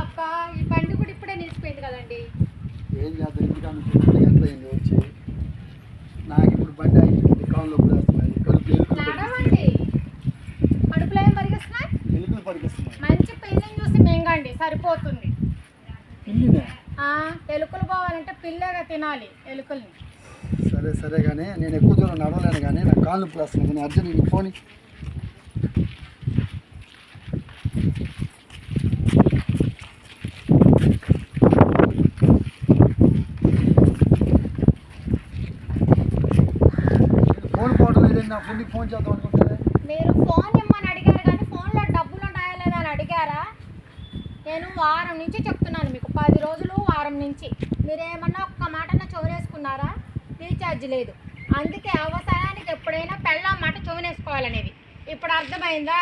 అబ్బా ఈ బండి కూడా ఇప్పుడే నిలిచిపోయింది కదండి. ఏం చేద్దాం? రెండు గంటలు అయింది వచ్చి? నాకు ఇప్పుడు బండి అయిపోయింది కాళ్ళు నొప్పులు వేస్తున్నాయి. కడుపు ఎలుకలు నడవండి కడుపులో ఏం పరిగెస్తున్నాయి ఎలుకలు పరిగెస్తున్నాయి మంచి పిల్లని చూసి మింగండి. సరిపోతుంది. పిల్లినే ఆ, ఎలుకలు పోవాలంటే పిల్లగా తినాలి ఎలుకల్ని. సరే సరే కానీ నేను ఎక్కువ దూరం నడవలేను కానీ నాకు కాళ్ళు నొప్పులు వస్తున్నాయి. నేను అర్జెంట్ నీకు ఫోన్ ఇ- నా ఫోన్ ఫోన్ చేద్దాం అనుకుంటే మీరు ఫోన్ ఇమ్మని అడిగారు కానీ ఫోన్లో డబ్బులు ఉన్నాయా లేదా అని అడిగారా? నేను వారం నుంచి చెప్తున్నాను మీకు. పది రోజులు వారం నుంచి. మీరేమన్నా ఒక్క మాటన చోరేసుకున్నారా రీఛార్జ్ లేదు. అందుకే అవసరానికి ఎప్పుడైనా పెళ్ళ మాట చోనేసుకోవాలనేది ఇప్పుడు అర్థమైందా?